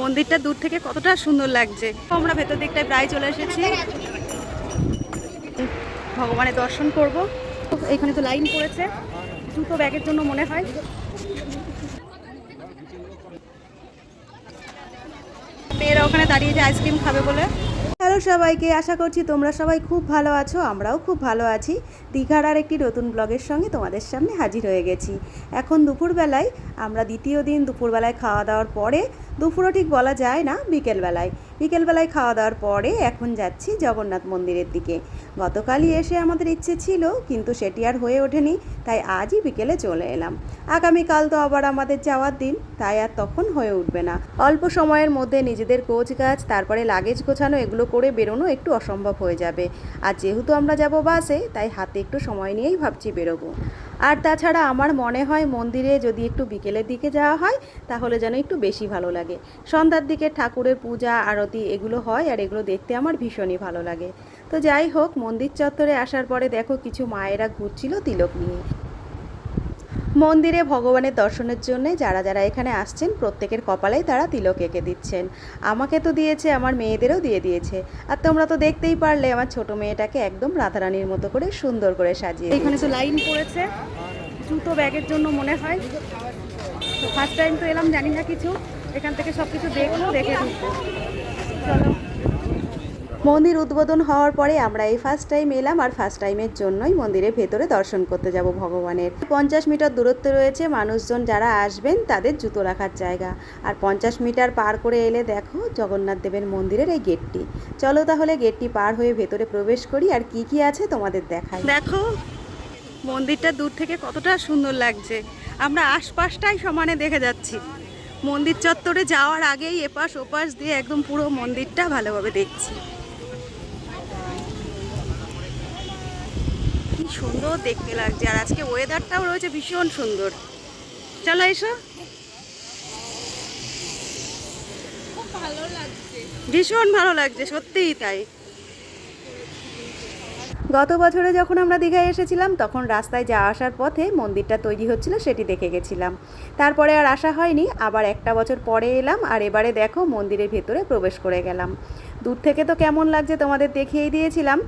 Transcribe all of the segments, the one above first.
মন্দিরটা দূর থেকে কতটা সুন্দর লাগছে। আমরা ভেতর দিকটায় প্রায় চলে এসেছি। ভগবানের দর্শন করব। এখানে তো লাইন পড়েছে। জুতো ব্যাগের জন্য মনে হয়। মেয়েরা ওখানে দাঁড়িয়ে যে আইসক্রিম খাবে বলে। হ্যালো সবাইকে, আশা করছি তোমরা সবাই খুব ভালো আছো, আমরাও খুব ভালো আছি। দীঘার আর একটি নতুন ব্লগের সঙ্গে তোমাদের সামনে হাজির হয়ে গেছি। এখন দুপুরবেলায়, আমরা দ্বিতীয় দিন দুপুরবেলায় খাওয়া দাওয়ার পরে দুপুরও ঠিক বলা যায় না বিকেলবেলায়। বিকেলবেলায় খাওয়া দাওয়ার পরে এখন যাচ্ছি জগন্নাথ মন্দিরের দিকে। গতকালই এসে আমাদের ইচ্ছে ছিল, কিন্তু সেটি আর হয়ে ওঠেনি, তাই আজই বিকেলে চলে এলাম। আগামীকাল তো আবার আমাদের যাওয়ার দিন, তাই আর তখন হয়ে উঠবে না। অল্প সময়ের মধ্যে নিজেদের কোচ গাছ তারপরে লাগেজ গোছানো, এগুলো করে বেরোনো একটু অসম্ভব হয়ে যাবে। আর যেহেতু আমরা যাব বাসে, তাই হাতে একটু সময় নিয়েই ভাবছি বেরোবো। আর তাছাড়া আমার মনে হয় মন্দিরে যদি একটু বিকেলের দিকে যাওয়া হয়, তাহলে যেন একটু বেশি ভালো লাগে। সন্ধ্যার দিকে ঠাকুরের পূজা, আরতি এগুলো হয় আর এগুলো দেখতে আমার ভীষণই ভালো লাগে। তো যাই হোক, মন্দির চত্বরে আসার পরে দেখো কিছু মায়েরা ঘুরছিল তিলক নিয়ে। মন্দিরে ভগবানের দর্শনের জন্য যারা যারা এখানে আসছেন, প্রত্যেকের কপালেই তারা তিলক এঁকে দিচ্ছেন। আমাকে তো দিয়েছে, আমার মেয়েদেরও দিয়ে দিয়েছে। আর তোমরা তো দেখতেই পারলে, আমার ছোট মেয়েটাকে একদম রাধারানীর মতো করে সুন্দর করে সাজিয়ে এখানে তো লাইন পড়েছে, জুতো ব্যাগের জন্য মনে হয়। তো ফার্স্ট টাইম তো এলাম, জানি না কিছু। এখান থেকে সব কিছু দেখব, দেখে চলো। মন্দির উদ্বোধন হওয়ার পরে আমরা এই ফার্স্ট টাইম এলাম আর ফার্স্ট টাইমের জন্যই মন্দিরের ভেতরে দর্শন করতে যাব ভগবানের। পঞ্চাশ মিটার দূরত্ব রয়েছে মানুষজন যারা আসবেন তাদের জুতো রাখার জায়গা। আর পঞ্চাশ মিটার পার করে এলে দেখো জগন্নাথ দেবের মন্দিরের এই গেটটি। চলো তাহলে গেটটি পার হয়ে ভেতরে প্রবেশ করি আর কি কি আছে তোমাদের দেখাই। দেখো, মন্দিরটা দূর থেকে কতটা সুন্দর লাগছে। আমরা আশপাশটাই সমানে দেখে যাচ্ছি। মন্দির চত্বরে যাওয়ার আগেই এপাশ ওপাশ দিয়ে একদম পুরো মন্দিরটা ভালোভাবে দেখছি। সুন্দর দেখতে লাগছে। আর আজকে ওয়েদারটাও রয়েছে ভীষণ সুন্দর। চলো এসো। ভীষণ ভালো লাগছে, সত্যিই তাই। গত বছরে যখন আমরা দীঘায় এসেছিলাম, তখন রাস্তায় যা আসার পথে মন্দিরটা তৈরি হচ্ছিল, সেটি দেখে গেছিলাম। তারপরে আর আসা হয়নি, আবার একটা বছর পরে এলাম, আর এবারে দেখো মন্দিরের ভেতরে প্রবেশ করে গেলাম। দূর থেকে তো কেমন লাগছে তোমাদের দেখিয়েই দিয়েছিলাম।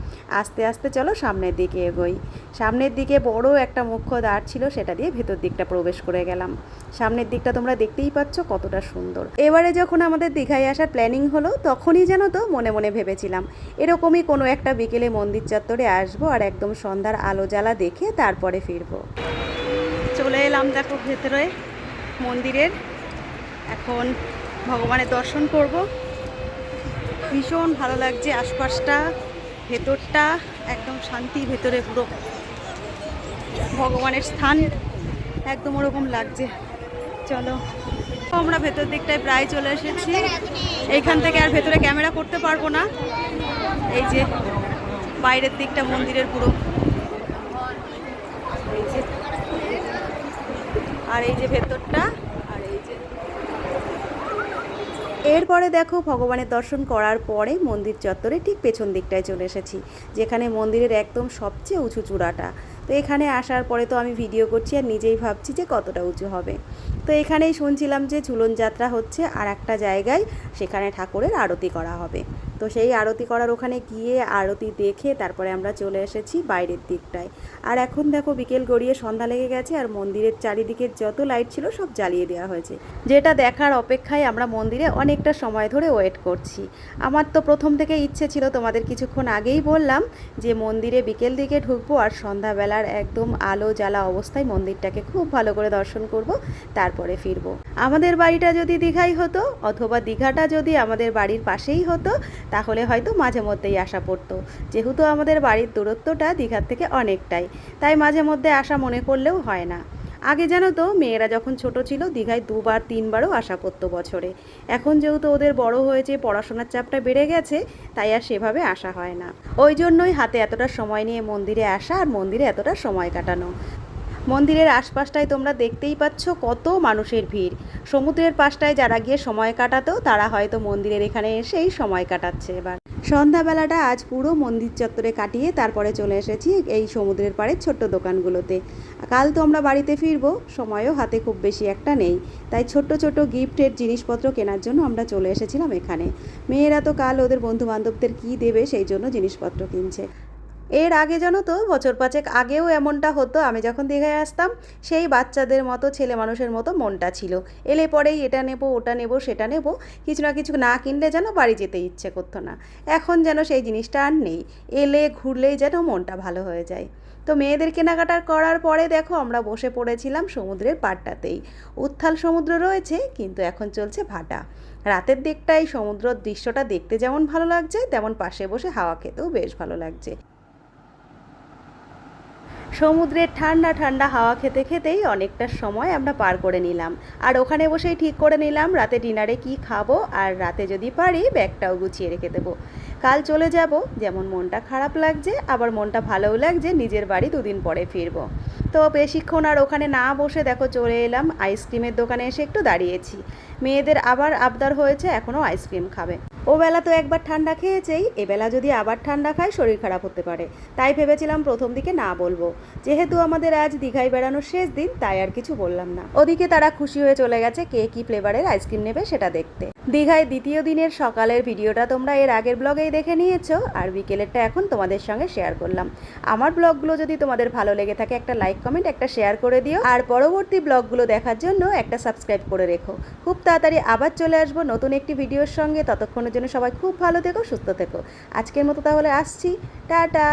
আস্তে আস্তে চলো সামনের দিকে এগোই। সামনের দিকে বড় একটা মুখ্য দ্বার ছিল, সেটা দিয়ে ভেতর দিকটা প্রবেশ করে গেলাম। সামনের দিকটা তোমরা দেখতেই পাচ্ছ কতটা সুন্দর। এবারে যখন আমাদের দীঘায় আসার প্ল্যানিং হলো, তখনই যেন তো মনে মনে ভেবেছিলাম, এরকমই কোনো একটা বিকেলে মন্দির চত্বরে আসব আর একদম সন্ধ্যার আলো জ্বালা দেখে তারপরে ফিরবো। চলে এলাম দেখো ভেতরে মন্দিরের। এখন ভগবানের দর্শন করব। ভীষণ ভালো লাগছে আশপাশটা, ভেতরটা একদম শান্তি, ভেতরে পুরো ভগবানের স্থান, একদম ওরকম লাগছে। চলো। আমরা ভেতর দিকটায় প্রায় চলে এসেছি। এইখান থেকে আর ভেতরে ক্যামেরা করতে পারব না। এই যে বাইরের দিকটা মন্দিরের পুরো। আর এই যে ভেতরটা আর এই যে এরপরে দেখো ভগবানের দর্শন করার পরে মন্দির চত্বরে ঠিক পেছন দিকটায় চলে এসেছি, যেখানে মন্দিরের একদম সবচেয়ে উঁচু চূড়াটা। তো এখানে আসার পরে তো আমি ভিডিও করছি আর নিজেই ভাবছি যে কতটা উঁচু হবে। তো এখানেই শুনছিলাম যে ঝুলন যাত্রা হচ্ছে আর একটা জায়গায় সেখানে ঠাকুরের আরতি করা হবে। তো সেই আরতি করার ওখানে গিয়ে আরতি দেখে তারপরে আমরা চলে এসেছি বাইরের দিকটায়। আর এখন দেখো বিকেল গড়িয়ে সন্ধ্যা লেগে গেছে আর মন্দিরের চারিদিকে যত লাইট ছিল সব জ্বালিয়ে দেওয়া হয়েছে। যেটা দেখার অপেক্ষায় আমরা মন্দিরে অনেকটা সময় ধরে ওয়েট করছি। আমার তো প্রথম থেকে ইচ্ছে ছিল তোমাদের কিছুক্ষণ আগেই বললাম যে মন্দিরে বিকেল দিকে ঢুকবো আর সন্ধ্যাবেলার একদম আলো জ্বালা অবস্থায় মন্দিরটাকে খুব ভালো করে দর্শন করব, তারপরে ফিরবো। আমাদের বাড়িটা যদি দীঘাই হতো অথবা দীঘাটা যদি আমাদের বাড়ির পাশেই হতো তাহলে হয়তো মাঝে মধ্যেই আসা পড়তো। যেহেতু আমাদের বাড়ির দূরত্বটা দীঘার থেকে অনেকটাই, তাই মাঝে মধ্যে আসা মনে করলেও হয় না। আগে জানো তো, মেয়েরা যখন ছোট ছিল, দীঘায় দুবার, তিনবারও আসা পড়তো বছরে। এখন যেহেতু ওদের বড় হয়েছে, পড়াশোনার চাপটা বেড়ে গেছে, তাই আর সেভাবে আসা হয় না। ওই জন্যই হাতে এতটা সময় নিয়ে মন্দিরে আসা আর মন্দিরে এতটা সময় কাটানো। মন্দিরের আশপাশটায় তোমরা দেখতেই পাচ্ছ কত মানুষের ভিড়। সমুদ্রের পাশটায় যারা গিয়ে সময় কাটাতো, তারা হয়তো মন্দিরের এখানে এসেই সময় কাটাচ্ছে এবার। সন্ধ্যাবেলাটা আজ পুরো মন্দির চত্বরে কাটিয়ে তারপরে চলে এসেছি এই সমুদ্রের পাড়ের ছোট্ট দোকানগুলোতে। কাল তো আমরা বাড়িতে ফিরবো, সময়ও হাতে খুব বেশি একটা নেই। তাই ছোট্ট ছোট্ট গিফটের জিনিসপত্র কেনার জন্য আমরা চলে এসেছিলাম এখানে। মেয়েরা তো কাল ওদের বন্ধু বান্ধবদের কী দেবে সেই জন্য জিনিসপত্র কিনছে। এর আগে জানো তো, বছর পাঁচেক আগেও এমনটা হতো, আমি যখন দীঘায় আসতাম, সেই বাচ্চাদের মতো, ছেলে মানুষের মতো মনটা ছিল। এলে পরেই এটা নেব, ওটা নেব, সেটা নেব, কিছু না কিছু না কিনলে যেন বাড়ি যেতে ইচ্ছে করতো না। এখন যেন সেই জিনিসটা আর নেই, এলে ঘুরলেই যেন মনটা ভালো হয়ে যায়। তো মেয়েদের কেনাকাটা করার পরে দেখো, আমরা বসে পড়েছিলাম সমুদ্রের পাড়টাতেই। উত্থাল সমুদ্র রয়েছে, কিন্তু এখন চলছে ভাটা। রাতের দিকটাই সমুদ্র দৃশ্যটা দেখতে যেমন ভালো লাগছে, তেমন পাশে বসে হাওয়া খেতেও বেশ ভালো লাগছে। সমুদ্রের ঠান্ডা ঠান্ডা হাওয়া খেতে খেতেই অনেকটা সময় আমরা পার করে নিলাম। আর ওখানে বসেই ঠিক করে নিলাম রাতে ডিনারে কি খাব আর রাতে যদি পারি ব্যাগটাও গুছিয়ে রেখে দেবো। কাল চলে যাব, যেমন মনটা খারাপ লাগছে, আবার মনটা ভালোও লাগছে, নিজের বাড়ি দুদিন পরে ফিরবো। তো বেশিক্ষণ আর ওখানে না বসে দেখো চলে এলাম, আইসক্রিমের দোকানে এসে একটু দাঁড়িয়েছি। মেয়েদের আবার আবদার হয়েছে, এখনও আইসক্রিম খাবে। ও বেলা তো একবার ঠান্ডা খেয়েছেই, এবেলা যদি আবার ঠান্ডা খায় শরীর খারাপ হতে পারে। তাই ভেবেছিলাম প্রথম দিকে না বলব। যেহেতু আমাদের আজ দীঘায় বেড়ানোর শেষ দিন, তাই আর কিছু বললাম না। ওদিকে তারা খুশি হয়ে চলে গেছে কে কী ফ্লেভারের আইসক্রিম নেবে সেটা দেখতে। দীঘায় দ্বিতীয় দিনের সকালের ভিডিওটা তোমরা এর আগের ব্লগেই দেখে নিয়েছো, আর বিকেলেরটা এখন তোমাদের সঙ্গে শেয়ার করলাম। আমার ব্লগগুলো যদি তোমাদের ভালো লেগে থাকে, একটা লাইক, কমেন্ট, একটা শেয়ার করে দিও। আর পরবর্তী ব্লগগুলো দেখার জন্য একটা সাবস্ক্রাইব করে রেখো। খুব তাড়াতাড়ি আবার চলে আসব নতুন একটি ভিডিওর সঙ্গে। ততক্ষণের জন্য সবাই খুব ভালো থেকো সুস্থ থেকো। আজকের মতো তাহলে আসছি। টাটা!